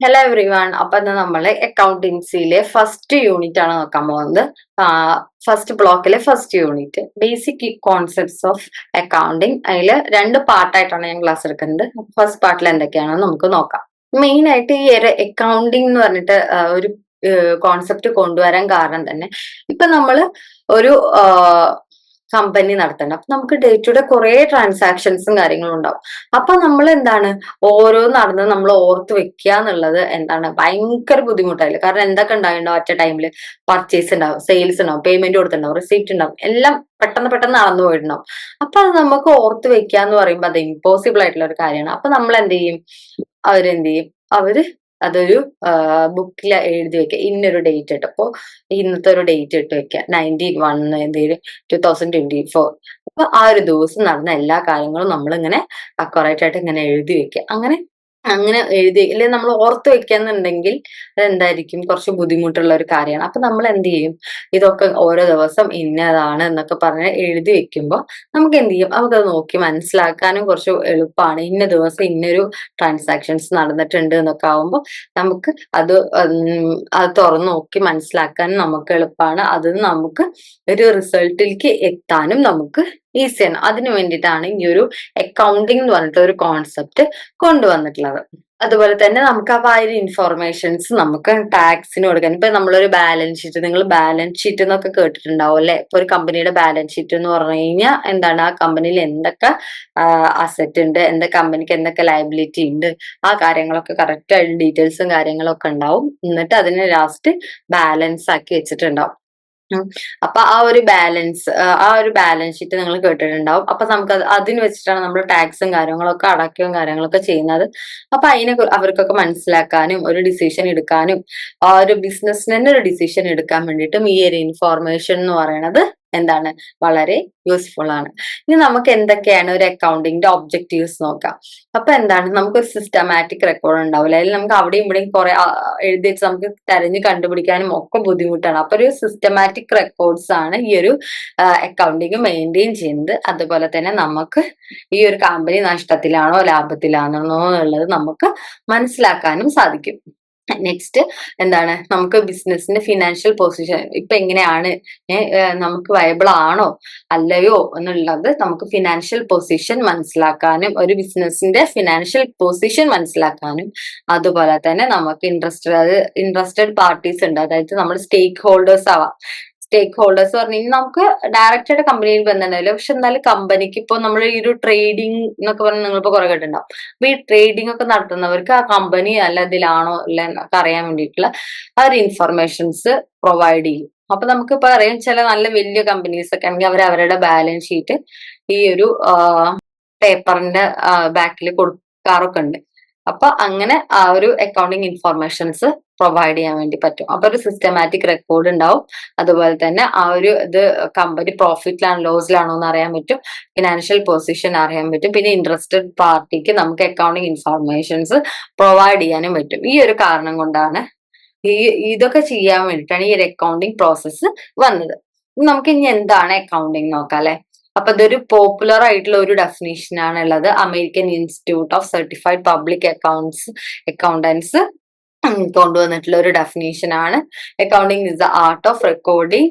Hello every one അപ്പൊ ഇന്ന് നമ്മൾ അക്കൗണ്ടൻസിയിലെ ഫസ്റ്റ് യൂണിറ്റ് ആണ് നോക്കാൻ പോകുന്നത്. ഫസ്റ്റ് ബ്ലോക്കിലെ first unit basic concepts of accounting അതിൽ രണ്ട് പാർട്ടായിട്ടാണ് ഞാൻ ക്ലാസ് എടുക്കുന്നത്. ഫസ്റ്റ് പാർട്ടിൽ എന്തൊക്കെയാണെന്ന് നമുക്ക് നോക്കാം. മെയിൻ ആയിട്ട് ഈ ഒരു അക്കൗണ്ടിങ് എന്ന് പറഞ്ഞിട്ട് ഒരു കോൺസെപ്റ്റ് കൊണ്ടുവരാൻ കാരണം തന്നെ. ഇപ്പൊ നമ്മൾ ഒരു കമ്പനി നടത്തണം. അപ്പൊ നമുക്ക് ഡേ ടു ഡേ കുറെ ട്രാൻസാക്ഷൻസും കാര്യങ്ങളും ഉണ്ടാവും. അപ്പൊ നമ്മൾ എന്താണ് ഓരോ നടന്ന് നമ്മൾ ഓർത്ത് വെക്കുക എന്നുള്ളത് എന്താണ്? ഭയങ്കര ബുദ്ധിമുട്ടായില്ല? കാരണം എന്തൊക്കെ ഉണ്ടാവുണ്ടാവും ഒറ്റ ടൈമിൽ പർച്ചേസ് ഉണ്ടാവും സെയിൽസ് ഉണ്ടാവും പേയ്മെന്റ് കൊടുത്തിട്ടുണ്ടാവും റിസീപ്റ്റ് ഉണ്ടാവും എല്ലാം പെട്ടെന്ന് പെട്ടെന്ന് നടന്നു പോയിട്ടുണ്ടാവും. അപ്പൊ അത് നമുക്ക് ഓർത്ത് വെക്കുക എന്ന് പറയുമ്പോൾ അത് ഇമ്പോസിബിൾ ആയിട്ടുള്ള ഒരു കാര്യമാണ്. അപ്പൊ നമ്മൾ എന്ത് ചെയ്യും? അവരെന്ത് ചെയ്യും? അവർ അതൊരു ബുക്കിൽ എഴുതി വെക്കുക ഇന്നൊരു ഡേറ്റ് ഇട്ട്. അപ്പോ ഇന്നത്തെ ഒരു ഡേറ്റ് ഇട്ട് വെക്കുക നയന്റീൻ വൺ എന്തെങ്കിലും ടു തൗസൻഡ് ട്വന്റി ഫോർ അപ്പൊ ആ ഒരു ദിവസം നടന്ന എല്ലാ കാര്യങ്ങളും നമ്മൾ ഇങ്ങനെ ആയിട്ട് ഇങ്ങനെ എഴുതി വെക്കുക അങ്ങനെ അങ്ങനെ എഴുതി അല്ലെ നമ്മൾ ഓർത്ത് വെക്കാന്നുണ്ടെങ്കിൽ അതെന്തായിരിക്കും? കുറച്ച് ബുദ്ധിമുട്ടുള്ള ഒരു കാര്യമാണ്. അപ്പൊ നമ്മൾ എന്ത് ചെയ്യും? ഇതൊക്കെ ഓരോ ദിവസം ഇന്നതാണ് എന്നൊക്കെ പറഞ്ഞ് എഴുതി വെക്കുമ്പോൾ നമുക്ക് എന്ത് ചെയ്യും? നമുക്കത് നോക്കി മനസ്സിലാക്കാനും കുറച്ച് എളുപ്പമാണ്. ഇന്ന ദിവസം ഇന്നൊരു ട്രാൻസാക്ഷൻസ് നടന്നിട്ടുണ്ട് എന്നൊക്കെ ആവുമ്പോൾ നമുക്ക് അത് അത് തുറന്നു നോക്കി മനസ്സിലാക്കാനും നമുക്ക് എളുപ്പമാണ്. അത് നമുക്ക് ഒരു റിസൾട്ടിലേക്ക് എത്താനും നമുക്ക് ഈസിയാണ് അതിനു വേണ്ടിയിട്ടാണ് ഈ ഒരു അക്കൗണ്ടിങ് എന്ന് പറഞ്ഞിട്ട് ഒരു കോൺസെപ്റ്റ് കൊണ്ടുവന്നിട്ടുള്ളത്. അതുപോലെ തന്നെ നമുക്ക് ആ ഒരു ഇൻഫോർമേഷൻസ് നമുക്ക് ടാക്സിന് കൊടുക്കാൻ ഇപ്പൊ നമ്മളൊരു ബാലൻസ് ഷീറ്റ് നിങ്ങൾ ബാലൻസ് ഷീറ്റ് എന്നൊക്കെ കേട്ടിട്ടുണ്ടാവും അല്ലെ? ഇപ്പൊ ഒരു കമ്പനിയുടെ ബാലൻസ് ഷീറ്റ് എന്ന് പറഞ്ഞു കഴിഞ്ഞാൽ എന്താണ്? ആ കമ്പനിയിൽ എന്തൊക്കെ അസറ്റ് ഉണ്ട് എന്താ കമ്പനിക്ക് എന്തൊക്കെ ലയബിലിറ്റി ഉണ്ട് ആ കാര്യങ്ങളൊക്കെ കറക്റ്റ് ആയിട്ട് ഡീറ്റെയിൽസും കാര്യങ്ങളൊക്കെ ഉണ്ടാവും. എന്നിട്ട് അതിനെ ലാസ്റ്റ് ബാലൻസ് ആക്കി വെച്ചിട്ടുണ്ടാവും. അപ്പൊ ആ ഒരു ബാലൻസ് ആ ഒരു ബാലൻസ് ഷീറ്റ് നിങ്ങൾ കേട്ടിട്ടുണ്ടാവും. അപ്പൊ നമുക്ക് അത് അതിന് വെച്ചിട്ടാണ് നമ്മൾ ടാക്സും കാര്യങ്ങളൊക്കെ അടക്കവും കാര്യങ്ങളൊക്കെ ചെയ്യുന്നത്. അപ്പൊ അതിനെ അവർക്കൊക്കെ മനസ്സിലാക്കാനും ഒരു ഡിസിഷൻ എടുക്കാനും ആ ഒരു ബിസിനസ്സിന് തന്നെ ഒരു ഡിസിഷൻ എടുക്കാൻ വേണ്ടിയിട്ടും ഈ ഒരു ഇൻഫോർമേഷൻ എന്ന് പറയുന്നത് എന്താണ്? വളരെ യൂസ്ഫുൾ ആണ്. ഇനി നമുക്ക് എന്തൊക്കെയാണ് ഒരു അക്കൗണ്ടിങ്ങിന്റെ ഒബ്ജക്റ്റീവ്സ് നോക്കാം. അപ്പൊ എന്താണ്? നമുക്ക് ഒരു സിസ്റ്റമാറ്റിക് റെക്കോർഡ് ഉണ്ടാവില്ല? അതിൽ നമുക്ക് അവിടെയും ഇവിടെയും കുറെ എഴുതി വെച്ച് നമുക്ക് തെരഞ്ഞു കണ്ടുപിടിക്കാനും ഒക്കെ ബുദ്ധിമുട്ടാണ്. അപ്പൊ ഒരു സിസ്റ്റമാറ്റിക് റെക്കോർഡ്സ് ആണ് ഈ ഒരു അക്കൗണ്ടിങ് മെയിന്റെയിൻ ചെയ്യുന്നത്. അതുപോലെ തന്നെ നമുക്ക് ഈ ഒരു കമ്പനി നഷ്ടത്തിലാണോ ലാഭത്തിലാണോ എന്നുള്ളത് നമുക്ക് മനസ്സിലാക്കാനും സാധിക്കും. നെക്സ്റ്റ് എന്താണ്? നമുക്ക് ബിസിനസിന്റെ ഫിനാൻഷ്യൽ പൊസിഷൻ ഇപ്പൊ എങ്ങനെയാണ്? നമുക്ക് വയബിൾ ആണോ? അല്ലയോ എന്നുള്ളത് നമുക്ക് ഫിനാൻഷ്യൽ പൊസിഷൻ മനസ്സിലാക്കാനും ഒരു ബിസിനസിന്റെ ഫിനാൻഷ്യൽ പൊസിഷൻ മനസ്സിലാക്കാനും അതുപോലെ തന്നെ നമുക്ക് ഇൻട്രസ്റ്റഡ് ഇൻട്രസ്റ്റഡ് പാർട്ടീസ് ഉണ്ട്. അതായത് നമ്മൾ സ്റ്റേക്ക് ഹോൾഡേഴ്സ് ആവാം. സ്റ്റേക്ക് ഹോൾഡേഴ്സ് പറഞ്ഞു നമുക്ക് ഡയറക്റ്റ് ആയിട്ട് കമ്പനിയിൽ ബന്ധമുണ്ടാവില്ല പക്ഷെ എന്നാലും കമ്പനിക്ക് ഇപ്പോൾ നമ്മൾ ഈ ഒരു ട്രേഡിംഗ് എന്നൊക്കെ പറഞ്ഞ് നിങ്ങളിപ്പോ കുറെ കേട്ടിട്ടുണ്ടാവും. അപ്പൊ ഈ ട്രേഡിംഗ് ഒക്കെ നടത്തുന്നവർക്ക് ആ കമ്പനി അല്ല ഇതിലാണോ അല്ല എന്നൊക്കെ അറിയാൻ വേണ്ടിയിട്ടുള്ള ആ ഒരു ഇൻഫർമേഷൻസ് പ്രൊവൈഡ് ചെയ്യും. അപ്പൊ നമുക്ക് ഇപ്പൊ അറിയാം ചില നല്ല വലിയ കമ്പനീസ് ഒക്കെ ആണെങ്കിൽ അവർ അവരുടെ ബാലൻസ് ഷീറ്റ് ഈ ഒരു പേപ്പറിന്റെ ബാക്കിൽ കൊടുക്കാറൊക്കെ ഉണ്ട്. അപ്പൊ അങ്ങനെ ആ ഒരു അക്കൗണ്ടിങ് ഇൻഫർമേഷൻസ് പ്രൊവൈഡ് ചെയ്യാൻ വേണ്ടി പറ്റും. അപ്പൊ ഒരു സിസ്റ്റമാറ്റിക് റെക്കോർഡ് ഉണ്ടാവും. അതുപോലെ തന്നെ ആ ഒരു ഇത് കമ്പനി പ്രോഫിറ്റിലാണോ ലോസിലാണോ എന്ന് അറിയാൻ പറ്റും. ഫിനാൻഷ്യൽ പൊസിഷൻ അറിയാൻ പറ്റും. പിന്നെ ഇൻട്രസ്റ്റഡ് പാർട്ടിക്ക് നമുക്ക് അക്കൗണ്ടിങ് ഇൻഫർമേഷൻസ് പ്രൊവൈഡ് ചെയ്യാനും പറ്റും. ഈ ഒരു കാരണം കൊണ്ടാണ് ഈ ഇതൊക്കെ ചെയ്യാൻ വേണ്ടിയിട്ടാണ് ഈ ഒരു അക്കൗണ്ടിങ് പ്രോസസ്സ് വന്നത്. നമുക്ക് ഇനി എന്താണ് അക്കൗണ്ടിങ് നോക്കാം അല്ലെ? അപ്പൊ ഇതൊരു പോപ്പുലർ ആയിട്ടുള്ള ഒരു ഡെഫിനേഷൻ ആണ് ഉള്ളത് American Institute of Certified Public Accounts Accountants കൊണ്ടുവന്നിട്ടുള്ള ഒരു ഡെഫിനേഷൻ ആണ്. Accounting is the art of recording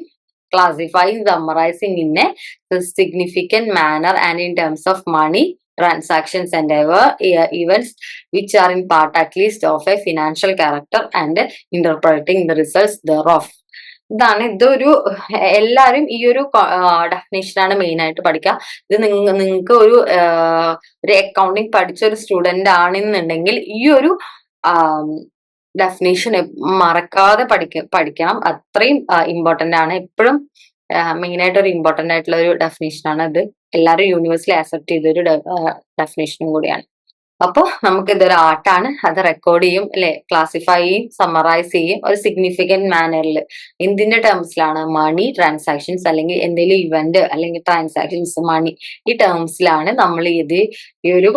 classifying summarising in a significant manner and in terms of money transactions and ever uh, events which are in part at least of a financial character interpreting the results thereof. ഇതാണ്. ഇതൊരു എല്ലാവരും ഈ ഒരു ഡെഫിനേഷനാണ് main ആയിട്ട് പഠിക്കുക ഇത് നിങ്ങ നിങ്ങൾക്ക് ഒരു ഒരു അക്കൗണ്ടിങ് പഠിച്ച ഒരു സ്റ്റുഡന്റ് ആണെന്നുണ്ടെങ്കിൽ ഈ ഒരു ഡെഫിനേഷൻ മറക്കാതെ പഠിക്ക പഠിക്കണം. അത്രയും ഇമ്പോർട്ടന്റ് ആണ്. എപ്പോഴും മെയിൻ ആയിട്ട് ഒരു ഇമ്പോർട്ടന്റ് ആയിട്ടുള്ള ഒരു ഡെഫിനേഷൻ ആണ് ഇത് എല്ലാവരും യൂണിവേഴ്സിൽ ആക്സെപ്റ്റ് ചെയ്തൊരു ഡെഫിനേഷനും കൂടിയാണ്. അപ്പോൾ നമുക്ക് ഇതൊരു ആർട്ടാണ് അത് റെക്കോർഡ് ചെയ്യും അല്ലെ? ക്ലാസിഫൈ ചെയ്യും സമ്മറൈസ് ചെയ്യും ഒരു സിഗ്നിഫിക്കന്റ് മാനറിൽ എന്തിന്റെ ടേംസിലാണ് മണി ട്രാൻസാക്ഷൻസ് അല്ലെങ്കിൽ എന്തെങ്കിലും ഇവന്റ് അല്ലെങ്കിൽ ട്രാൻസാക്ഷൻസ് മണി ഈ ടേംസിലാണ് നമ്മൾ ഇത് ഈ ഒരു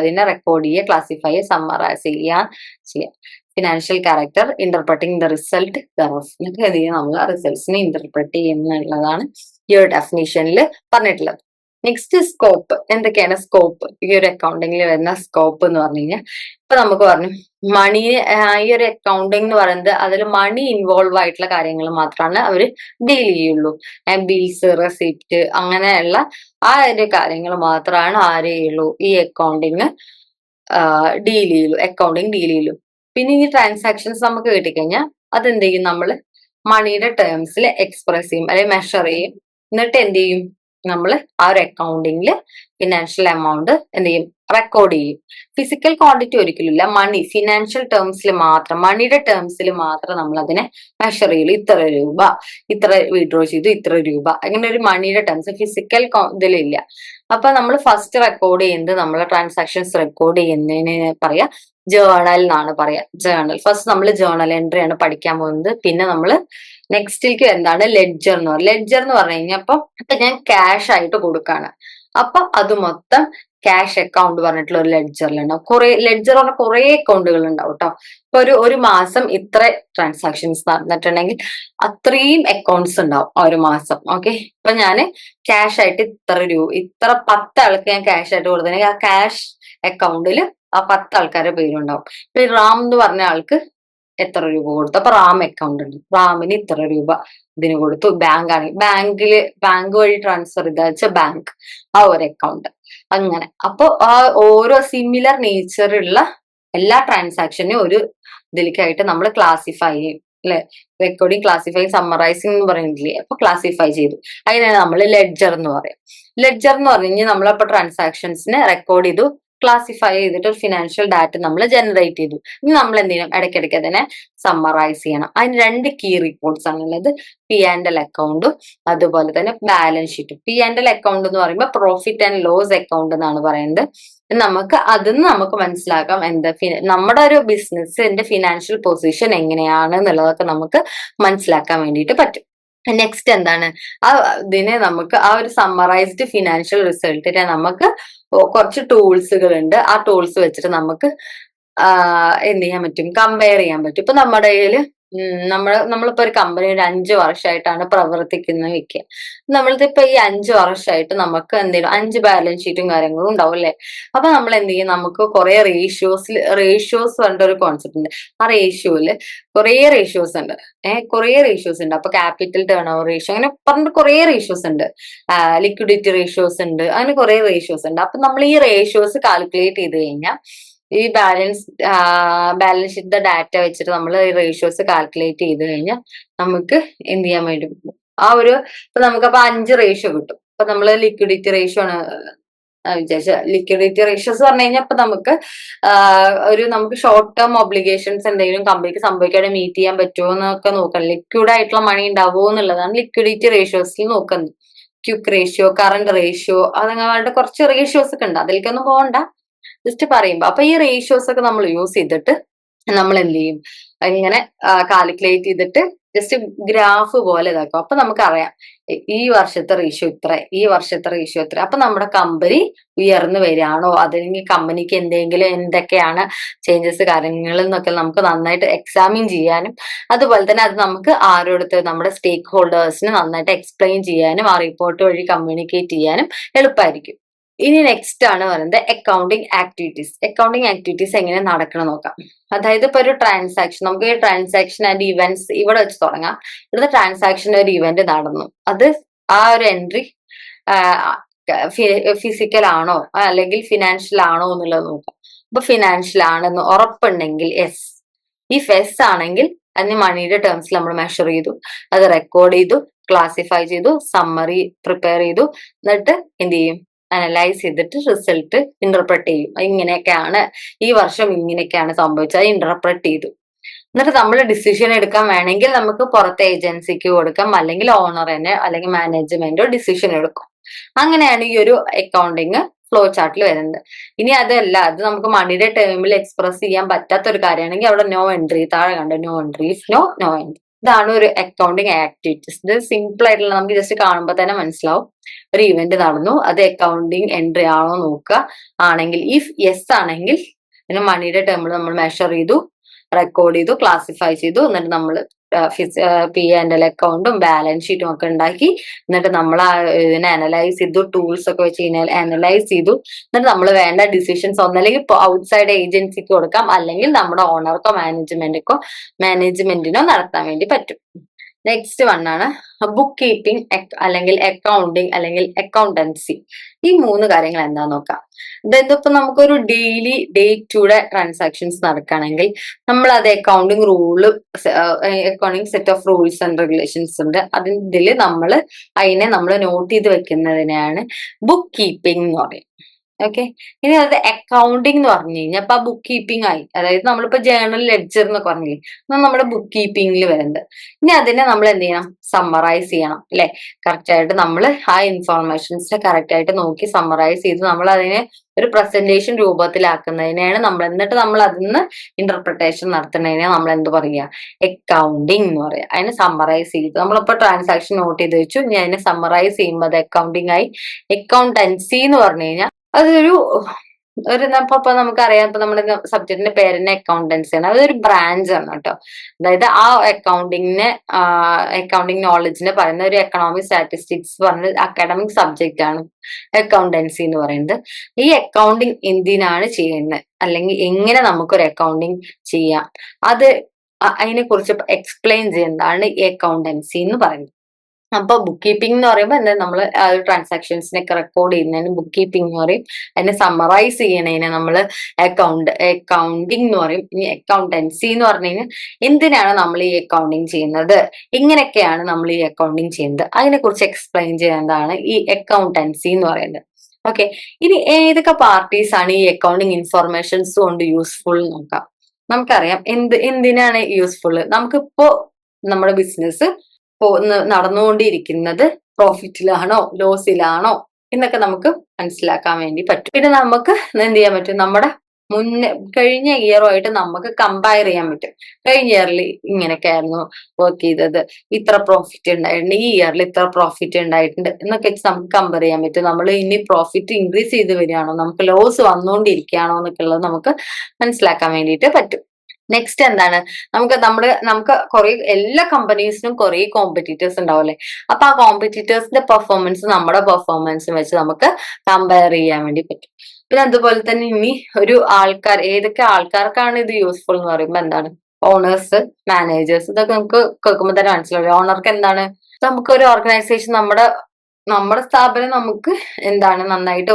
ഇതിനെ റെക്കോർഡ് ചെയ്യുക ക്ലാസിഫൈ ചെയ്യുക സമ്മറൈസ് ചെയ്യുക ചെയ്യാം. Financial character interpreting the result എന്നൊക്കെ ഇത് നമ്മൾ റിസൾട്ട്സിനെ ഇന്റർപ്രറ്റ് ചെയ്യുന്നുള്ളതാണ് ഈ ഒരു ഡെഫിനേഷനിൽ പറഞ്ഞിട്ടുള്ളത്. നെക്സ്റ്റ് സ്കോപ്പ് എന്തൊക്കെയാണ് സ്കോപ്പ് ഈ ഒരു അക്കൗണ്ടിങ്ങിൽ വരുന്ന സ്കോപ്പ് എന്ന് പറഞ്ഞു കഴിഞ്ഞാൽ ഇപ്പൊ നമുക്ക് പറഞ്ഞു മണി ഈ ഒരു അക്കൗണ്ടിങ് എന്ന് പറയുന്നത് അതിൽ മണി ഇൻവോൾവ് ആയിട്ടുള്ള കാര്യങ്ങൾ മാത്രമാണ് അവർ ഡീൽ ചെയ്യുള്ളൂ. ബിൽസ് റെസിപ്റ്റ് അങ്ങനെയുള്ള ആ ഒരു കാര്യങ്ങൾ മാത്രമാണ് ആര് ഉള്ളൂ ഈ അക്കൗണ്ടിങ് ഡീൽ ചെയ്യുള്ളൂ. അക്കൗണ്ടിങ് ഡീൽ ചെയ്യുള്ളൂ. പിന്നെ ഈ ട്രാൻസാക്ഷൻസ് നമുക്ക് കിട്ടിക്കഴിഞ്ഞാൽ അതെന്ത് ചെയ്യും നമ്മൾ മണിയുടെ ടേംസിൽ എക്സ്പ്രസ് ചെയ്യും അല്ലെങ്കിൽ മെഷർ ചെയ്യും. എന്നിട്ട് എന്ത് ചെയ്യും? നമ്മൾ ആ ഒരു അക്കൗണ്ടിങ്ങിൽ ഫിനാൻഷ്യൽ എമൗണ്ട് എന്ത് ചെയ്യും? റെക്കോർഡ് ചെയ്യും. ഫിസിക്കൽ ക്വാണ്ടിറ്റി ഒരിക്കലുമില്ല മണി ഫിനാൻഷ്യൽ ടേംസിൽ മാത്രം മണിയുടെ ടേംസിൽ മാത്രം നമ്മൾ അതിനെ മെഷർ ചെയ്യുള്ളൂ ഇത്ര രൂപ ഇത്ര വിഡ്രോ ചെയ്തു ഇത്ര രൂപ. അങ്ങനെ ഒരു മണിയുടെ ടേംസ് ഫിസിക്കൽ ഇതിലില്ല അപ്പൊ നമ്മൾ ഫസ്റ്റ് റെക്കോർഡ് ചെയ്യുന്നത് നമ്മളെ ട്രാൻസാക്ഷൻസ് റെക്കോർഡ് ചെയ്യുന്നതിന് പറയാ ജേണൽ എന്നാണ് പറയാ. ജേണൽ ഫസ്റ്റ് നമ്മൾ ജേണൽ എൻട്രി ആണ് പഠിക്കാൻ പോകുന്നത്. പിന്നെ നമ്മൾ നെക്സ്റ്റിലേക്ക് എന്താണ്? ലെഡ്ജർ എന്ന് പറയുന്നത് ലെഡ്ജർ എന്ന് പറഞ്ഞു കഴിഞ്ഞപ്പോ അപ്പൊ ഞാൻ ക്യാഷ് ആയിട്ട് കൊടുക്കാണ്. അപ്പൊ അത് മൊത്തം ക്യാഷ് അക്കൗണ്ട് പറഞ്ഞിട്ടുള്ള ഒരു ലെഡ്ജറിലുണ്ടാവും കുറെ ലെഡ്ജർ പറഞ്ഞ കുറെ അക്കൗണ്ടുകൾ ഉണ്ടാവും കേട്ടോ ഇപ്പൊ ഒരു ഒരു മാസം ഇത്ര ട്രാൻസാക്ഷൻസ് നടന്നിട്ടുണ്ടെങ്കിൽ അത്രയും അക്കൗണ്ട്സ് ഉണ്ടാവും ആ ഒരു മാസം. ഓക്കെ ഇപ്പൊ ഞാൻ ക്യാഷ് ആയിട്ട് ഇത്ര രൂപ ഇത്ര പത്ത് ആൾക്ക് ഞാൻ ക്യാഷ് ആയിട്ട് കൊടുത്തിട്ടുണ്ടെങ്കിൽ ആ ക്യാഷ് അക്കൗണ്ടിൽ ആ പത്ത് ആൾക്കാരുടെ പേരുണ്ടാവും. ഇപ്പൊ റാം എന്ന് പറഞ്ഞ ആൾക്ക് എത്ര രൂപ കൊടുത്തു. അപ്പൊ റാം അക്കൗണ്ട് ഉണ്ട്. റാമിന് ഇത്ര രൂപ ഇതിന് കൊടുത്തു. ബാങ്ക് ആണ്. ബാങ്കിൽ ബാങ്ക് വഴി ട്രാൻസ്ഫർ ചെയ്ത വെച്ചാൽ ബാങ്ക് ആ ഒരു അക്കൗണ്ട് അങ്ങനെ. അപ്പൊ ആ ഓരോ സിമിലർ നേച്ചറുള്ള എല്ലാ ട്രാൻസാക്ഷനും ഒരു ഇതിലേക്കായിട്ട് നമ്മൾ ക്ലാസിഫൈ ചെയ്യും. അല്ലെ? റെക്കോർഡിങ് ക്ലാസിഫൈ സമ്മറൈസിംഗ് എന്ന് പറയുന്നില്ലേ? അപ്പൊ ക്ലാസിഫൈ ചെയ്തു. അതിനാണ് നമ്മൾ ലെഡ്ജർ എന്ന് പറയാം. ലെഡ്ജർ എന്ന് പറഞ്ഞു കഴിഞ്ഞാൽ നമ്മളപ്പോ ട്രാൻസാക്ഷൻസിനെ റെക്കോർഡ് ചെയ്തു. ക്ലാസിഫൈ ചെയ്തിട്ട് ഒരു ഫിനാൻഷ്യൽ ഡാറ്റ നമ്മൾ ജനറേറ്റ് ചെയ്തു. ഇനി നമ്മൾ എന്ത് ചെയ്യണം? ഇടയ്ക്കിടയ്ക്ക് അതിനെ സമ്മറൈസ് ചെയ്യണം. അതിന് രണ്ട് കീ റിപ്പോർട്ട്സ് ആണുള്ളത് പി ആൻഡ് എൽ അക്കൗണ്ടും അതുപോലെ തന്നെ ബാലൻസ് ഷീറ്റും പി ആൻഡ് എൽ അക്കൗണ്ട് എന്ന് പറയുമ്പോൾ പ്രോഫിറ്റ് ആൻഡ് ലോസ് അക്കൗണ്ട് എന്നാണ് പറയുന്നത്. നമുക്ക് അതിന്ന് നമുക്ക് മനസ്സിലാക്കാം എന്താ നമ്മുടെ ഒരു ബിസിനസ്സിന്റെ ഫിനാൻഷ്യൽ പൊസിഷൻ എങ്ങനെയാണ് എന്നുള്ളതൊക്കെ നമുക്ക് മനസ്സിലാക്കാൻ വേണ്ടിയിട്ട് പറ്റും. നെക്സ്റ്റ് എന്താണ്? ആ ഇതിനെ നമുക്ക് ആ ഒരു സമ്മറൈസ്ഡ് ഫിനാൻഷ്യൽ റിസൾട്ടിനെ നമുക്ക് കുറച്ച് ടൂൾസുകൾ ഉണ്ട് ആ ടൂൾസ് വെച്ചിട്ട് നമുക്ക് എന്ത് ചെയ്യാൻ പറ്റും? കമ്പയർ ചെയ്യാൻ പറ്റും. ഇപ്പൊ നമ്മുടെ കയ്യിൽ നമ്മൾ നമ്മളിപ്പോ ഒരു കമ്പനി ഒരു അഞ്ച് വർഷമായിട്ടാണ് പ്രവർത്തിക്കുന്നത് വെക്കുക നമ്മളിതിപ്പോ ഈ അഞ്ചു വർഷമായിട്ട് നമുക്ക് എന്തെങ്കിലും അഞ്ച് ബാലൻസ് ഷീറ്റും കാര്യങ്ങളും ഉണ്ടാവും അല്ലെ? അപ്പൊ നമ്മൾ എന്ത് ചെയ്യും? നമുക്ക് കുറെ റേഷ്യോസ് റേഷ്യോസ് പറഞ്ഞ ഒരു കോൺസെപ്റ്റ് ഉണ്ട്. ആ റേഷ്യോയിൽ കുറെ റേഷ്യോസ് ഉണ്ട്. ഏഹ് കുറെ റേഷ്യോസ് ഉണ്ട്. അപ്പൊ ക്യാപിറ്റൽ ടേൺ ഓവർ റേഷ്യോ അങ്ങനെ പറഞ്ഞിട്ട് കുറെ റേഷ്യോസ് ഉണ്ട്. ലിക്വിഡിറ്റി റേഷ്യോസ് ഉണ്ട്. അങ്ങനെ കുറെ റേഷ്യോസ് ഉണ്ട്. അപ്പൊ നമ്മൾ ഈ റേഷ്യോസ് കാൽക്കുലേറ്റ് ചെയ്ത് കഴിഞ്ഞാൽ ഈ ബാലൻസ് ബാലൻസ് ഷീറ്റ് ഡാറ്റ വെച്ചിട്ട് നമ്മൾ ഈ റേഷ്യോസ് കാൽക്കുലേറ്റ് ചെയ്ത് കഴിഞ്ഞാൽ നമുക്ക് എന്ത് ചെയ്യാൻ വേണ്ടി ആ ഒരു ഇപ്പൊ നമുക്കപ്പോ അഞ്ച് റേഷ്യോ കിട്ടും. ഇപ്പൊ നമ്മൾ ലിക്വിഡിറ്റി റേഷ്യോ ആണ് വിചാരിച്ച ലിക്വിഡിറ്റി റേഷ്യോസ് പറഞ്ഞു കഴിഞ്ഞാൽ ഇപ്പൊ നമുക്ക് ഒരു നമുക്ക് ഷോർട്ട് ടേം ഒബ്ലിഗേഷൻസ് എന്തെങ്കിലും കമ്പനിക്ക് സംഭവിക്കാതെ മീറ്റ് ചെയ്യാൻ പറ്റുമോ എന്നൊക്കെ നോക്കാം ലിക്വിഡ് ആയിട്ടുള്ള മണി ഉണ്ടാവുമോ എന്നുള്ളതാണ് ലിക്വിഡിറ്റി റേഷ്യോസിൽ നോക്കുന്നത്. ക്യുക്ക് റേഷ്യോ കറണ്ട് റേഷ്യോ അതങ്ങനെ കുറച്ച് റേഷ്യോസ് ഒക്കെ ഉണ്ട്. അതിലേക്കൊന്നും പോകണ്ട ജസ്റ്റ് പറയുമ്പോ അപ്പൊ ഈ റേഷ്യോസ് ഒക്കെ നമ്മൾ യൂസ് ചെയ്തിട്ട് നമ്മൾ എന്ത് ചെയ്യും? ഇങ്ങനെ കാൽക്കുലേറ്റ് ചെയ്തിട്ട് ജസ്റ്റ് ഗ്രാഫ് പോലെ ഇതാക്കും. അപ്പൊ നമുക്കറിയാം ഈ വർഷത്തെ റേഷ്യോ ഇത്ര ഈ വർഷത്തെ റേഷ്യോ ഇത്ര. അപ്പൊ നമ്മുടെ കമ്പനി ഉയർന്നു വരികയാണോ? അതല്ലെങ്കിൽ കമ്പനിക്ക് എന്തെങ്കിലും എന്തൊക്കെയാണ് ചേഞ്ചസ് കാര്യങ്ങൾ എന്നൊക്കെ നമുക്ക് നന്നായിട്ട് എക്സാമിൻ ചെയ്യാനും അതുപോലെ തന്നെ അത് നമുക്ക് ആരോടത്ത് നമ്മുടെ സ്റ്റേക്ക് ഹോൾഡേഴ്സിന് നന്നായിട്ട് എക്സ്പ്ലെയിൻ ചെയ്യാനും ആ റിപ്പോർട്ട് വഴി കമ്മ്യൂണിക്കേറ്റ് ചെയ്യാനും എളുപ്പമായിരിക്കും ഇനി നെക്സ്റ്റ് ആണ് പറയുന്നത് അക്കൗണ്ടിങ് ആക്ടിവിറ്റീസ് അക്കൗണ്ടിങ് ആക്ടിവിറ്റീസ് എങ്ങനെ നടക്കണം നോക്കാം. അതായത് ഇപ്പൊ ഒരു ട്രാൻസാക്ഷൻ നമുക്ക് ഈ ട്രാൻസാക്ഷൻ ആൻഡ് ഇവന്റ്സ് ഇവിടെ വെച്ച് തുടങ്ങാം. ഇവിടുത്തെ ട്രാൻസാക്ഷൻ ഒരു ഇവന്റ് നടന്നു. അത് ആ ഒരു എൻട്രി ഫിസിക്കൽ ആണോ അല്ലെങ്കിൽ ഫിനാൻഷ്യൽ ആണോ എന്നുള്ളത് നോക്കാം. ഇപ്പൊ ഫിനാൻഷ്യൽ ആണെന്ന് ഉറപ്പുണ്ടെങ്കിൽ എസ് ഇഫ് എസ് ആണെങ്കിൽ അതിന് മണിയുടെ ടേംസിൽ നമ്മൾ മെഷർ ചെയ്തു. അത് റെക്കോർഡ് ചെയ്തു ക്ലാസിഫൈ ചെയ്തു സമ്മറി പ്രിപ്പയർ ചെയ്തു. എന്നിട്ട് എന്ത് ചെയ്യും? അനലൈസ് ചെയ്തിട്ട് റിസൾട്ട് ഇന്റർപ്രറ്റ് ചെയ്യും. ഇങ്ങനെയൊക്കെയാണ് ഈ വർഷം ഇങ്ങനെയൊക്കെയാണ് സംഭവിച്ചത്. ഇന്റർപ്രറ്റ് ചെയ്തു. എന്നിട്ട് നമ്മൾ ഡിസിഷൻ എടുക്കാൻ വേണമെങ്കിൽ നമുക്ക് പുറത്തെ ഏജൻസിക്ക് കൊടുക്കാം. അല്ലെങ്കിൽ ഓണറിന് അല്ലെങ്കിൽ മാനേജ്മെന്റോ ഡിസിഷൻ എടുക്കും. അങ്ങനെയാണ് ഈ ഒരു അക്കൗണ്ടിങ് ഫ്ലോ ചാർട്ടിൽ വരുന്നത്. ഇനി അതല്ല അത് നമുക്ക് മണിയുടെ ടേമിൽ എക്സ്പ്രസ് ചെയ്യാൻ പറ്റാത്ത ഒരു കാര്യമാണെങ്കിൽ അവിടെ നോ എൻട്രി താഴെ കണ്ടു no entry no no entry ഇതാണ് ഒരു അക്കൗണ്ടിങ് ആക്ടിവിറ്റീസ് ഇത് സിമ്പിൾ ആയിട്ടുള്ള നമുക്ക് ജസ്റ്റ് കാണുമ്പോൾ തന്നെ മനസ്സിലാവും. ഒരു ഇവന്റ് നടന്നു. അത് അക്കൗണ്ടിങ് എൻട്രി ആണോ നോക്കുക. ആണെങ്കിൽ ഇഫ് യെസ് ആണെങ്കിൽ പിന്നെ മണിയുടെ ടേമിൽ നമ്മൾ മെഷർ ചെയ്തു. റെക്കോർഡ് ചെയ്തു ക്ലാസിഫൈ ചെയ്തു. എന്നിട്ട് നമ്മൾ പി ആൻഡ് എൽ അക്കൗണ്ടും ബാലൻസ് ഷീറ്റും ഒക്കെ ഉണ്ടാക്കി. എന്നിട്ട് നമ്മൾ ഇതിനെ അനലൈസ് ചെയ്തു ടൂൾസ് ഒക്കെ വെച്ച് കഴിഞ്ഞാൽ അനലൈസ് ചെയ്തു. എന്നിട്ട് നമ്മൾ വേണ്ട ഡിസിഷൻസ് ഒന്നല്ലെങ്കിൽ ഔട്ട്സൈഡ് ഏജൻസിക്ക് കൊടുക്കാം. അല്ലെങ്കിൽ നമ്മുടെ ഓണർക്കോ മാനേജ്മെന്റിക്കോ മാനേജ്മെന്റിനോ നടത്താൻ വേണ്ടി പറ്റും. നെക്സ്റ്റ് വൺ ആണ് ബുക്ക് കീപ്പിംഗ് അല്ലെങ്കിൽ അക്കൗണ്ടിങ് അല്ലെങ്കിൽ അക്കൗണ്ടൻസി ഈ മൂന്ന് കാര്യങ്ങൾ എന്താ നോക്കാം? അതായത് ഇപ്പൊ നമുക്കൊരു daily day to day transactions നടക്കുകയാണെങ്കിൽ നമ്മൾ അത് accounting rule accounting set of rules and regulations ഉണ്ട്. അതിൽ നമ്മൾ അതിനെ നമ്മൾ നോട്ട് ചെയ്ത് വെക്കുന്നതിനെയാണ് ബുക്ക് കീപ്പിംഗ് എന്ന് പറയും. ഓക്കെ ഇനി അത് അക്കൗണ്ടിങ് എന്ന് പറഞ്ഞു കഴിഞ്ഞാൽ അപ്പൊ ആ ബുക്ക് കീപ്പിംഗ് ആയി. അതായത് നമ്മളിപ്പോ ജേണൽ ലെഡ്ജർ എന്നൊക്കെ പറഞ്ഞില്ലേ? നമ്മുടെ ബുക്ക് കീപ്പിംഗിൽ വരുന്നത്. ഇനി അതിനെ നമ്മൾ എന്ത് ചെയ്യണം? സമ്മറൈസ് ചെയ്യണം അല്ലെ? കറക്റ്റ് ആയിട്ട് നമ്മൾ ആ ഇൻഫോർമേഷൻസിനെ കറക്റ്റ് ആയിട്ട് നോക്കി സമ്മറൈസ് ചെയ്ത് നമ്മൾ അതിനെ ഒരു പ്രസന്റേഷൻ രൂപത്തിലാക്കുന്നതിനെയാണ് നമ്മൾ എന്നിട്ട് നമ്മൾ അതിൽ നിന്ന് ഇന്റർപ്രിട്ടേഷൻ നടത്തുന്നതിനെ നമ്മൾ എന്ത് പറയുക? അക്കൗണ്ടിങ് എന്ന് പറയാം അതിനെ സമ്മറൈസ് ചെയ്ത് നമ്മളിപ്പോ ട്രാൻസാക്ഷൻ നോട്ട് ചെയ്ത് വെച്ചു. ഇനി അതിനെ സമ്മറൈസ് ചെയ്യുമ്പോൾ അത് അക്കൗണ്ടിങ് ആയി. അക്കൗണ്ടൻസി എന്ന് പറഞ്ഞു കഴിഞ്ഞാൽ അതൊരു ഒരു ഇപ്പൊ നമുക്കറിയാം ഇപ്പൊ നമ്മുടെ സബ്ജക്റ്റിന്റെ പേര് തന്നെ അക്കൗണ്ടൻസി ആണ്. അതൊരു ബ്രാഞ്ച് ആണ് കേട്ടോ. അതായത് ആ അക്കൗണ്ടിങ്ങിന് അക്കൗണ്ടിങ് നോളജിനെ പറയുന്ന ഒരു എക്കണോമിക് സ്റ്റാറ്റിസ്റ്റിക്സ് പറഞ്ഞ അക്കാഡമിക് സബ്ജക്റ്റ് ആണ് അക്കൗണ്ടൻസി എന്ന് പറയുന്നത്. ഈ അക്കൗണ്ടിങ് എന്തിനാണ് ചെയ്യുന്നത് അല്ലെങ്കിൽ എങ്ങനെ നമുക്കൊരു അക്കൗണ്ടിങ് ചെയ്യാം? അത് അതിനെ കുറിച്ച് എക്സ്പ്ലെയിൻ ചെയ്യുന്നതാണ് ഈ അക്കൗണ്ടൻസി എന്ന് പറയുന്നത്. അപ്പൊ ബുക്ക് കീപ്പിംഗ് എന്ന് പറയുമ്പോൾ എന്താ നമ്മൾ ട്രാൻസാക്ഷൻസിനൊക്കെ റെക്കോർഡ് ചെയ്യുന്നതിന് ബുക്ക് കീപ്പിംഗ് എന്ന് പറയും. അതിനെ സമ്മറൈസ് ചെയ്യണതിന് നമ്മൾ അക്കൗണ്ട് അക്കൗണ്ടിങ് എന്ന് പറയും. ഇനി അക്കൗണ്ടൻസി എന്ന് പറഞ്ഞു കഴിഞ്ഞാൽ എന്തിനാണ് നമ്മൾ ഈ അക്കൗണ്ടിങ് ചെയ്യുന്നത്? ഇങ്ങനെയൊക്കെയാണ് നമ്മൾ ഈ അക്കൗണ്ടിങ് ചെയ്യുന്നത്. അതിനെ കുറിച്ച് എക്സ്പ്ലെയിൻ ചെയ്യുന്നതാണ് ഈ അക്കൗണ്ടൻസി എന്ന് പറയുന്നത്. ഓക്കെ ഇനി ഏതൊക്കെ പാർട്ടീസ് ആണ് ഈ അക്കൗണ്ടിങ് ഇൻഫോർമേഷൻസ് കൊണ്ട് യൂസ്ഫുൾ നോക്കാം. നമുക്കറിയാം എന്ത് എന്തിനാണ് യൂസ്ഫുൾ നമുക്കിപ്പോ നമ്മുടെ ബിസിനസ് നടന്നുകൊണ്ടിരിക്കുന്നത് പ്രോഫിറ്റിലാണോ ലോസിലാണോ എന്നൊക്കെ നമുക്ക് മനസ്സിലാക്കാൻ വേണ്ടി പറ്റും. പിന്നെ നമുക്ക് എന്ത് ചെയ്യാൻ പറ്റും? നമ്മുടെ മുന്നേ കഴിഞ്ഞ ഇയറുമായിട്ട് നമുക്ക് കമ്പയർ ചെയ്യാൻ പറ്റും. കഴിഞ്ഞ ഇയറിൽ ഇങ്ങനെയൊക്കെ ആയിരുന്നു വർക്ക് ചെയ്തത്. ഇത്ര പ്രോഫിറ്റ് ഉണ്ടായിട്ടുണ്ട്. ഈ ഇയറിൽ ഇത്ര പ്രോഫിറ്റ് ഉണ്ടായിട്ടുണ്ട്. എന്നൊക്കെ വെച്ച് നമുക്ക് കമ്പയർ ചെയ്യാൻ പറ്റും. നമ്മൾ ഇനി പ്രോഫിറ്റ് ഇൻക്രീസ് ചെയ്ത് വരികയാണോ? നമുക്ക് ലോസ് വന്നുകൊണ്ടിരിക്കുകയാണോ? എന്നൊക്കെ ഉള്ളത് നമുക്ക് മനസ്സിലാക്കാൻ വേണ്ടിയിട്ട് പറ്റും. നെക്സ്റ്റ് എന്താണ്? നമുക്ക് നമ്മുടെ നമുക്ക് കുറെ എല്ലാ കമ്പനീസിനും കുറെ കോമ്പറ്റീറ്റേഴ്സ് ഉണ്ടാവും അല്ലെ അപ്പൊ ആ കോമ്പറ്റീറ്റേഴ്സിന്റെ പെർഫോമൻസ് നമ്മുടെ പെർഫോമൻസും വെച്ച് നമുക്ക് കമ്പയർ ചെയ്യാൻ വേണ്ടി പറ്റും. പിന്നെ അതുപോലെ തന്നെ ഇനി ഒരു ആൾക്കാർ ഏതൊക്കെ ആൾക്കാർക്കാണ് ഇത് യൂസ്ഫുൾ എന്ന് പറയുമ്പോൾ എന്താണ്? ഓണേഴ്സ് മാനേജേഴ്സ് ഇതൊക്കെ നമുക്ക് കേൾക്കുമ്പോൾ തന്നെ മനസ്സിലാവും. ഓണർക്ക് എന്താണ്? നമുക്ക് ഒരു ഓർഗനൈസേഷൻ നമ്മുടെ നമ്മുടെ സ്ഥാപനം നമുക്ക് എന്താണ് നന്നായിട്ട്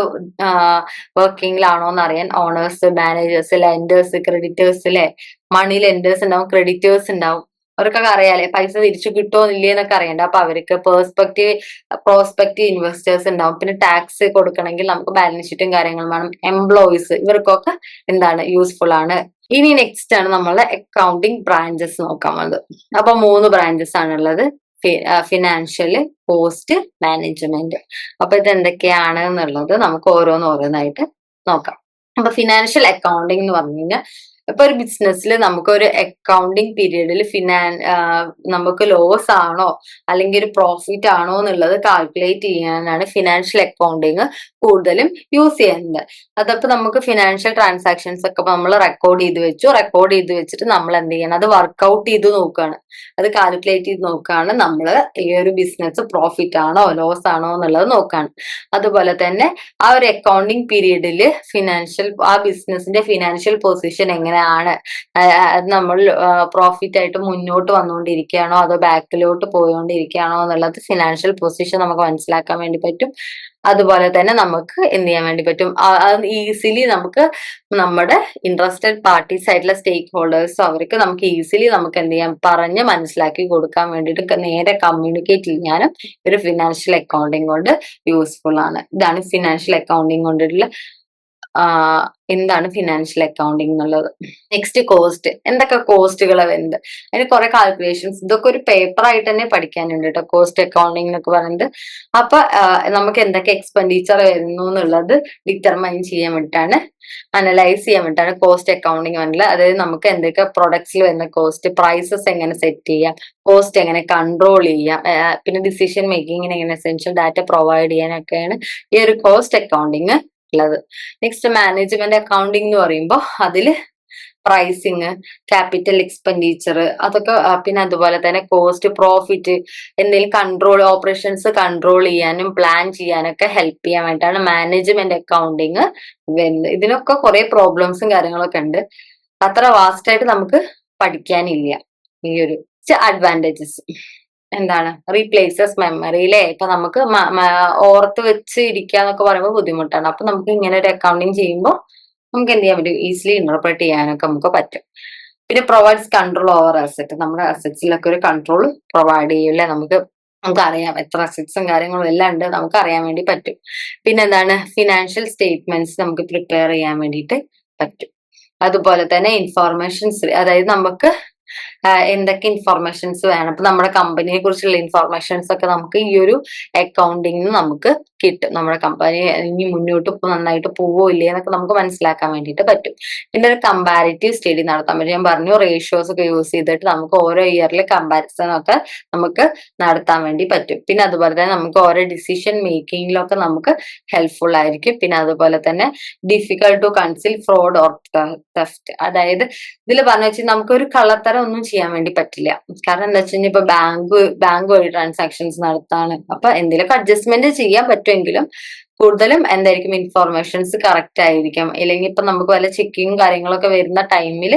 വർക്കിംഗിലാണോ എന്ന് അറിയാൻ ഓണേഴ്സ് മാനേജേഴ്സ് ലെൻഡേഴ്സ് ക്രെഡിറ്റേഴ്സ് അല്ലെ മണി ലെൻഡേഴ്സ് ഉണ്ടാവും ക്രെഡിറ്റേഴ്സ് ഉണ്ടാവും. അവർക്കൊക്കെ അറിയാലേ പൈസ തിരിച്ചു കിട്ടുമോ ഇല്ലേ എന്നൊക്കെ അറിയണ്ട. അപ്പൊ അവർക്ക് പേഴ്സ്പെക്റ്റീവ് പ്രോസ്പെക്റ്റീവ് ഇൻവെസ്റ്റേഴ്സ് ഉണ്ടാവും. പിന്നെ ടാക്സ് കൊടുക്കണമെങ്കിൽ നമുക്ക് ബാലൻസ് ഷീറ്റും കാര്യങ്ങളും വേണം. എംപ്ലോയീസ് ഇവർക്കൊക്കെ എന്താണ് യൂസ്ഫുൾ ആണ്. ഇനി നെക്സ്റ്റ് ആണ് നമ്മളെ അക്കൗണ്ടിങ് ബ്രാഞ്ചസ് നോക്കാൻ വന്നത്. അപ്പൊ മൂന്ന് ബ്രാഞ്ചസ് ആണുള്ളത്. ഫിനാൻഷ്യൽ കോസ്റ്റ് മാനേജ്മെന്റ് അപ്പൊ ഇത് എന്തൊക്കെയാണ് എന്നുള്ളത് നമുക്ക് ഓരോന്ന് ഓരോന്നായിട്ട് നോക്കാം. അപ്പൊ ഫിനാൻഷ്യൽ അക്കൗണ്ടിങ് എന്ന് പറഞ്ഞു കഴിഞ്ഞാൽ ഇപ്പൊ ഒരു ബിസിനസ്സിൽ നമുക്ക് ഒരു അക്കൗണ്ടിങ് പീരീഡിൽ ഫിനാൻ നമുക്ക് ലോസ് ആണോ അല്ലെങ്കിൽ ഒരു പ്രോഫിറ്റ് ആണോ എന്നുള്ളത് കാൽക്കുലേറ്റ് ചെയ്യാനാണ് ഫിനാൻഷ്യൽ അക്കൗണ്ടിങ് കൂടുതലും യൂസ് ചെയ്യുന്നത്. അതപ്പോ നമുക്ക് ഫിനാൻഷ്യൽ ട്രാൻസാക്ഷൻസ് ഒക്കെ നമ്മൾ റെക്കോർഡ് ചെയ്ത് വെച്ചു. റെക്കോർഡ് ചെയ്ത് വെച്ചിട്ട് നമ്മൾ എന്ത് ചെയ്യണം? അത് വർക്ക്ഔട്ട് ചെയ്ത് നോക്കുകയാണ് അത് കാൽക്കുലേറ്റ് ചെയ്ത് നോക്കുകയാണ് നമ്മൾ ഈ ഒരു ബിസിനസ് പ്രോഫിറ്റ് ആണോ ലോസ് ആണോ എന്നുള്ളത് നോക്കുകയാണ് അതുപോലെ തന്നെ ആ ഒരു അക്കൗണ്ടിങ് പീരീഡിൽ ഫിനാൻഷ്യൽ ആ ബിസിനസിന്റെ ഫിനാൻഷ്യൽ പൊസിഷൻ എങ്ങനെയാണ്? നമ്മൾ പ്രോഫിറ്റ് ആയിട്ട് മുന്നോട്ട് വന്നുകൊണ്ടിരിക്കുകയാണോ? അതോ ബാക്കിലോട്ട് പോയോണ്ടിരിക്കുകയാണോ എന്നുള്ളത് ഫിനാൻഷ്യൽ പൊസിഷൻ നമുക്ക് മനസ്സിലാക്കാൻ വേണ്ടി പറ്റും. അതുപോലെ തന്നെ നമുക്ക് എന്ത് ചെയ്യാൻ വേണ്ടി പറ്റും? ഈസിലി നമുക്ക് നമ്മുടെ ഇൻട്രസ്റ്റഡ് പാർട്ടീസ് ആയിട്ടുള്ള സ്റ്റേക്ക് ഹോൾഡേഴ്സ് അവർക്ക് നമുക്ക് ഈസിലി നമുക്ക് എന്ത് ചെയ്യാം? പറഞ്ഞ് മനസ്സിലാക്കി കൊടുക്കാൻ വേണ്ടിയിട്ട് നേരെ കമ്മ്യൂണിക്കേറ്റ് ചെയ്യാനും ഒരു ഫിനാൻഷ്യൽ അക്കൗണ്ടിങ് കൊണ്ട് യൂസ്ഫുൾ ആണ്. ഇതാണ് ഫിനാൻഷ്യൽ അക്കൗണ്ടിങ് കൊണ്ടുള്ള എന്താണ് ഫിനാൻഷ്യൽ അക്കൗണ്ടിങ് എന്നുള്ളത്? നെക്സ്റ്റ് കോസ്റ്റ് എന്തൊക്കെ കോസ്റ്റുകൾ വരുന്നത് അതിന് കുറെ കാൽക്കുലേഷൻസ് ഇതൊക്കെ ഒരു പേപ്പർ ആയിട്ട് തന്നെ പഠിക്കാനുണ്ട് കേട്ടോ കോസ്റ്റ് അക്കൗണ്ടിങ് എന്നൊക്കെ പറയുന്നത് അപ്പൊ നമുക്ക് എന്തൊക്കെ എക്സ്പെൻഡിച്ചർ വരുന്നു എന്നുള്ളത് ഡിറ്റർമൈൻ ചെയ്യാൻ വേണ്ടിട്ടാണ് അനലൈസ് ചെയ്യാൻ വേണ്ടിട്ടാണ് കോസ്റ്റ് അക്കൗണ്ടിങ് വേണ്ടത് അതായത് നമുക്ക് എന്തൊക്കെ പ്രൊഡക്ട്സിൽ വരുന്ന കോസ്റ്റ് പ്രൈസസ് എങ്ങനെ സെറ്റ് ചെയ്യാം കോസ്റ്റ് എങ്ങനെ കൺട്രോൾ ചെയ്യാം പിന്നെ ഡിസിഷൻ മേക്കിങ്ങിന് എങ്ങനെ എസെൻഷ്യൽ ഡാറ്റ പ്രൊവൈഡ് ചെയ്യാനൊക്കെയാണ് ഈ ഒരു കോസ്റ്റ് അക്കൗണ്ടിങ് ഉള്ളത് നെക്സ്റ്റ് മാനേജ്മെന്റ് അക്കൗണ്ടിങ് എന്ന് പറയുമ്പോൾ അതിൽ പ്രൈസിങ് ക്യാപിറ്റൽ എക്സ്പെൻഡിച്ചർ അതൊക്കെ പിന്നെ അതുപോലെ തന്നെ കോസ്റ്റ് പ്രോഫിറ്റ് എന്തെങ്കിലും കൺട്രോൾ ഓപ്പറേഷൻസ് കൺട്രോൾ ചെയ്യാനും പ്ലാൻ ചെയ്യാനൊക്കെ ഹെൽപ്പ് ചെയ്യാൻ വേണ്ടിയിട്ടാണ് മാനേജ്മെന്റ് അക്കൗണ്ടിങ് വരുന്നത്. ഇതിനൊക്കെ കുറെ പ്രോബ്ലംസും കാര്യങ്ങളൊക്കെ ഉണ്ട്. അത്ര വാസ്റ്റ് ആയിട്ട് നമുക്ക് പഠിക്കാനില്ല. ഈ ഒരു അഡ്വാന്റേജസ് എന്താണ്? റീപ്ലേസസ് മെമ്മറി അല്ലേ ഇപ്പൊ നമുക്ക് ഓർത്ത് വെച്ച് ഇരിക്കുക എന്നൊക്കെ പറയുമ്പോൾ ബുദ്ധിമുട്ടാണ്. അപ്പൊ നമുക്ക് ഇങ്ങനെ ഒരു അക്കൗണ്ടിങ് ചെയ്യുമ്പോൾ നമുക്ക് എന്ത് ചെയ്യാൻ പറ്റും? ഈസിലി ഇന്റർപ്രറ്റ് ചെയ്യാനൊക്കെ നമുക്ക് പറ്റും. പിന്നെ പ്രൊവൈഡ്സ് കൺട്രോൾ ഓവർ അസറ്റ് നമ്മുടെ അസറ്റ്സിലൊക്കെ ഒരു കൺട്രോൾ പ്രൊവൈഡ് ചെയ്യൂല്ലേ നമുക്ക് നമുക്ക് അറിയാം എത്ര അസറ്റ്സും കാര്യങ്ങളും എല്ലാം ഉണ്ട്. നമുക്ക് അറിയാൻ വേണ്ടി പറ്റും. പിന്നെ എന്താണ്? ഫിനാൻഷ്യൽ സ്റ്റേറ്റ്മെന്റ്സ് നമുക്ക് പ്രിപ്പയർ ചെയ്യാൻ വേണ്ടിയിട്ട് പറ്റും. അതുപോലെ തന്നെ ഇൻഫോർമേഷൻസ് അതായത് നമുക്ക് എന്തൊക്കെ ഇൻഫർമേഷൻസ് വേണം. ഇപ്പൊ നമ്മുടെ കമ്പനിയെ കുറിച്ചുള്ള ഇൻഫോർമേഷൻസ് ഒക്കെ നമുക്ക് ഈ ഒരു അക്കൗണ്ടിങ് നമുക്ക് കിട്ടും. നമ്മുടെ കമ്പനി ഇനി മുന്നോട്ട് നന്നായിട്ട് പോവോ ഇല്ലേ എന്നൊക്കെ നമുക്ക് മനസ്സിലാക്കാൻ വേണ്ടിയിട്ട് പറ്റും. പിന്നെ ഒരു കമ്പാരിറ്റീവ് സ്റ്റഡി നടത്താൻ പറ്റും. ഞാൻ പറഞ്ഞു റേഷ്യോസ് ഒക്കെ യൂസ് ചെയ്തിട്ട് നമുക്ക് ഓരോ ഇയറിലെ കമ്പാരിസൺ ഒക്കെ നമുക്ക് നടത്താൻ വേണ്ടി പറ്റും. പിന്നെ അതുപോലെ തന്നെ നമുക്ക് ഓരോ ഡിസിഷൻ മേക്കിങ്ങിലൊക്കെ നമുക്ക് ഹെൽപ്ഫുൾ ആയിരിക്കും. പിന്നെ അതുപോലെ തന്നെ difficult to conceal fraud or theft അതായത് ഇതിൽ പറഞ്ഞു വെച്ചാൽ നമുക്ക് ഒരു കള്ളത്തരം ഒന്നും ചെയ്യാൻ വേണ്ടി പറ്റില്ല. കാരണം എന്താ വെച്ച് കഴിഞ്ഞാൽ ഇപ്പൊ ബാങ്ക് ബാങ്ക് വഴി ട്രാൻസാക്ഷൻസ് നടത്താണ്. അപ്പൊ എന്തെങ്കിലുമൊക്കെ അഡ്ജസ്റ്റ്മെന്റ് ചെയ്യാൻ പറ്റുമെങ്കിലും കൂടുതലും എന്തായിരിക്കും ഇൻഫോർമേഷൻസ് കറക്റ്റ് ആയിരിക്കും. ഇല്ലെങ്കിൽ ഇപ്പൊ നമുക്ക് വല്ല ചെക്കിങ് കാര്യങ്ങളൊക്കെ വരുന്ന ടൈമിൽ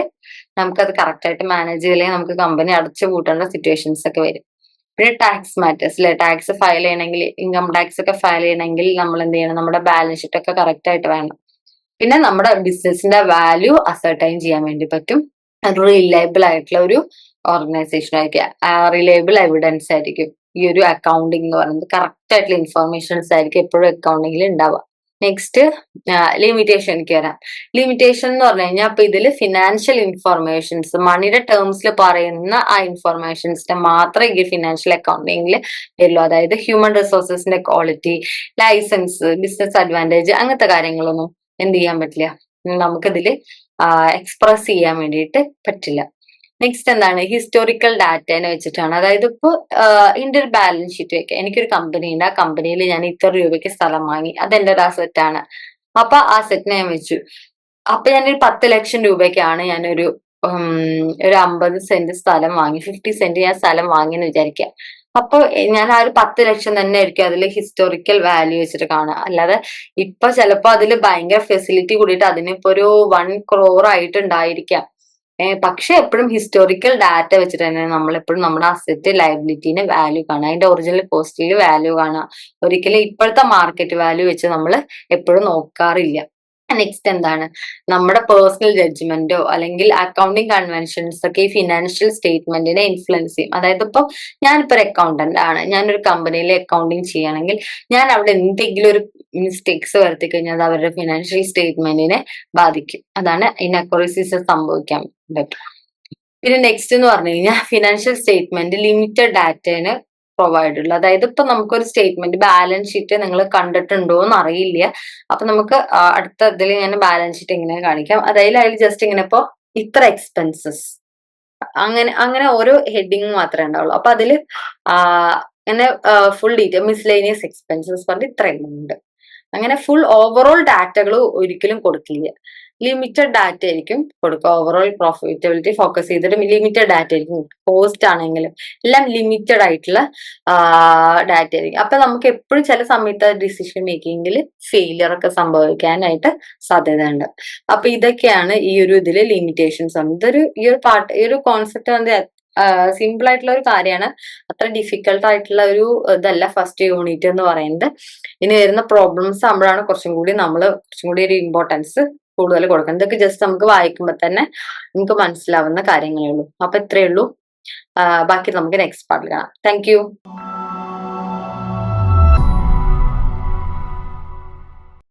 നമുക്കത് കറക്റ്റ് ആയിട്ട് മാനേജ് ചെയ്യില്ലെങ്കിൽ നമുക്ക് കമ്പനി അടച്ചു പൂട്ടേണ്ട സിറ്റുവേഷൻസ് ഒക്കെ വരും. പിന്നെ ടാക്സ് മാറ്റേഴ്സ് അല്ലെ ടാക്സ് ഫയൽ ചെയ്യണമെങ്കിൽ ഇൻകം ടാക്സ് ഒക്കെ ഫയൽ ചെയ്യണമെങ്കിൽ നമ്മൾ എന്ത് ചെയ്യണം? നമ്മുടെ ബാലൻസ് ഷീറ്റ് ഒക്കെ കറക്റ്റ് ആയിട്ട് വേണം. പിന്നെ നമ്മുടെ ബിസിനസിന്റെ വാല്യൂ അസർട്ടൈൻ ചെയ്യാൻ വേണ്ടി പറ്റും. റിലയബിൾ ആയിട്ടുള്ള ഒരു ഓർഗനൈസേഷൻ ആയിരിക്കും. റിലയബിൾ എവിഡൻസ് ആയിരിക്കും. ഈ ഒരു അക്കൗണ്ടിങ് എന്ന് പറയുന്നത് കറക്റ്റ് ആയിട്ടുള്ള ഇൻഫർമേഷൻസ് ആയിരിക്കും എപ്പോഴും അക്കൗണ്ടിങ്ങിൽ ഉണ്ടാവുക നെക്സ്റ്റ് ലിമിറ്റേഷൻ എനിക്ക് വരാം. ലിമിറ്റേഷൻ എന്ന് പറഞ്ഞു കഴിഞ്ഞാൽ അപ്പൊ ഇതിൽ ഫിനാൻഷ്യൽ ഇൻഫർമേഷൻസ് മണിയുടെ ടേംസിൽ പറയുന്ന ആ ഇൻഫർമേഷൻസിനെ മാത്രമേ ഈ ഫിനാൻഷ്യൽ അക്കൗണ്ടിങ്ങിൽ വരുള്ളൂ. അതായത് ഹ്യൂമൻ റിസോഴ്സസിന്റെ ക്വാളിറ്റി ലൈസൻസ് ബിസിനസ് അഡ്വാന്റേജ് അങ്ങനത്തെ കാര്യങ്ങളൊന്നും എന്ത് ചെയ്യാൻ പറ്റില്ല. നമുക്കിതിൽ എക്സ്പ്രസ് ചെയ്യാൻ വേണ്ടിയിട്ട് പറ്റില്ല. നെക്സ്റ്റ് എന്താണ്? ഹിസ്റ്റോറിക്കൽ ഡാറ്റ എന്ന് വെച്ചിട്ടാണ്. അതായത് ഇപ്പോൾ എന്റെ ഒരു ബാലൻസ് ഷീറ്റ് വെക്കുക എനിക്കൊരു കമ്പനി ഉണ്ട്. ആ കമ്പനിയിൽ ഞാൻ ഇത്ര രൂപയ്ക്ക് സ്ഥലം വാങ്ങി. അത് എന്റെ ഒരു അസറ്റ് ആണ്. അപ്പൊ ആ സെറ്റിനെ ഞാൻ വെച്ചു. അപ്പൊ ഞാനൊരു പത്ത് ലക്ഷം രൂപയ്ക്കാണ് ഞാനൊരു ഒരു അമ്പത് സെന്റ് സ്ഥലം വാങ്ങി. ഫിഫ്റ്റി സെന്റ് ഞാൻ സ്ഥലം വാങ്ങിയെന്ന് എന്ന് അപ്പൊ എ- ഞാൻ ആ ഒരു പത്ത് ലക്ഷം തന്നെ ആയിരിക്കും അതിൽ ഹിസ്റ്റോറിക്കൽ വാല്യൂ വെച്ചിട്ട് കാണുക. അല്ലാതെ ഇപ്പൊ ചിലപ്പോ അതിൽ ഭയങ്കര ഫെസിലിറ്റി കൂടിയിട്ട് അതിനിപ്പോ ഒരു വൺ ക്രോർ ആയിട്ടുണ്ടായിരിക്കാം. പക്ഷെ എപ്പോഴും ഹിസ്റ്റോറിക്കൽ ഡാറ്റ വെച്ചിട്ട് തന്നെ നമ്മൾ എപ്പോഴും നമ്മുടെ അസറ്റ് ലയബിലിറ്റീനെ വാല്യൂ കാണുക. അതിന്റെ ഒറിജിനൽ കോസ്റ്റിൽ വാല്യൂ കാണുക. ഒരിക്കലും ഇപ്പോഴത്തെ മാർക്കറ്റ് വാല്യൂ വെച്ച് നമ്മൾ എപ്പോഴും നോക്കാറില്ല. നെക്സ്റ്റ് എന്താണ് നമ്മുടെ പേഴ്സണൽ ജഡ്ജ്മെന്റോ അല്ലെങ്കിൽ അക്കൗണ്ടിങ് കൺവെൻഷൻസ് ഒക്കെ ഈ ഫിനാൻഷ്യൽ സ്റ്റേറ്റ്മെന്റിനെ ഇൻഫ്ലുവൻസ് ചെയ്യും. അതായത് ഇപ്പൊ ഞാനിപ്പോ ഒരു അക്കൗണ്ടന്റ് ആണ്. ഞാനൊരു കമ്പനിയിൽ അക്കൗണ്ടിങ് ചെയ്യണമെങ്കിൽ ഞാൻ അവിടെ എന്തെങ്കിലും ഒരു മിസ്റ്റേക്സ് വരുത്തി കഴിഞ്ഞാൽ അത് അവരുടെ ഫിനാൻഷ്യൽ സ്റ്റേറ്റ്മെന്റിനെ ബാധിക്കും. അതാണ് ഇനക്വറസീസ് സംഭവിക്കാൻ പറ്റും. പിന്നെ നെക്സ്റ്റ് എന്ന് പറഞ്ഞു കഴിഞ്ഞാൽ ഫിനാൻഷ്യൽ സ്റ്റേറ്റ്മെന്റ് ലിമിറ്റഡ് ഡാറ്റേന് പ്രൊവൈഡ് ഉള്ളു അതായത് ഇപ്പൊ നമുക്കൊരു സ്റ്റേറ്റ്മെന്റ് ബാലൻസ് ഷീറ്റ് നിങ്ങൾ കണ്ടിട്ടുണ്ടോ എന്ന് അറിയില്ല അപ്പൊ നമുക്ക് അടുത്ത ഇതിൽ ഞാൻ ബാലൻസ് ഷീറ്റ് ഇങ്ങനെ കാണിക്കാം. അതായത് അതിൽ ജസ്റ്റ് ഇങ്ങനെ ഇപ്പൊ ഇത്ര എക്സ്പെൻസസ് അങ്ങനെ അങ്ങനെ ഓരോ ഹെഡിങ് മാത്രമേ ഉണ്ടാവുള്ളൂ. അപ്പൊ അതിൽ ആ അങ്ങനെ ഫുൾ ഡീറ്റെയിൽ മിസ്ലേനിയസ് എക്സ്പെൻസസ് പറഞ്ഞിട്ട് ഇത്ര എമൗണ്ട് അങ്ങനെ ഫുൾ ഓവറോൾ ഡാറ്റകൾ ഒരിക്കലും കൊടുക്കില്ല. ലിമിറ്റഡ് ഡാറ്റ ആയിരിക്കും കൊടുക്കുക. ഓവറോൾ പ്രോഫിറ്റബിലിറ്റി ഫോക്കസ് ചെയ്തിട്ട് ലിമിറ്റഡ് ഡാറ്റ ആയിരിക്കും. കോസ്റ്റ് ആണെങ്കിലും എല്ലാം ലിമിറ്റഡ് ആയിട്ടുള്ള ഡാറ്റ ആയിരിക്കും. അപ്പൊ നമുക്ക് എപ്പോഴും ചില സമയത്ത് ഡിസിഷൻ മേക്കിങ്ങിൽ ഫെയിലിയർ ഒക്കെ സംഭവിക്കാനായിട്ട് സാധ്യതയുണ്ട്. അപ്പൊ ഇതൊക്കെയാണ് ഈ ഒരു ഇതിൽ ലിമിറ്റേഷൻസ് ഇതൊരു ഈ ഒരു പാർട്ട് ഈ ഒരു കോൺസെപ്റ്റ് വന്ന് സിമ്പിൾ ആയിട്ടുള്ള ഒരു കാര്യമാണ്. അത്ര ഡിഫിക്കൽട്ട് ആയിട്ടുള്ള ഒരു ഇതല്ല ഫസ്റ്റ് യൂണിറ്റ് എന്ന് പറയുന്നത്. ഇനി വരുന്ന പ്രോബ്ലംസ് ആകുമ്പോഴാണ് കുറച്ചും കൂടി നമ്മൾ കുറച്ചും കൂടി ഒരു ഇമ്പോർട്ടൻസ് കൂടുതൽ കൊടുക്കണം. ഇതൊക്കെ ജസ്റ്റ് നമുക്ക് വായിക്കുമ്പോൾ തന്നെ നമുക്ക് മനസ്സിലാവുന്ന കാര്യങ്ങളേ ഉള്ളൂ. അപ്പൊ ഇത്രയേ ഉള്ളൂ. ബാക്കി നമുക്ക് നെക്സ്റ്റ് പാർട്ടിൽ കാണാം. താങ്ക്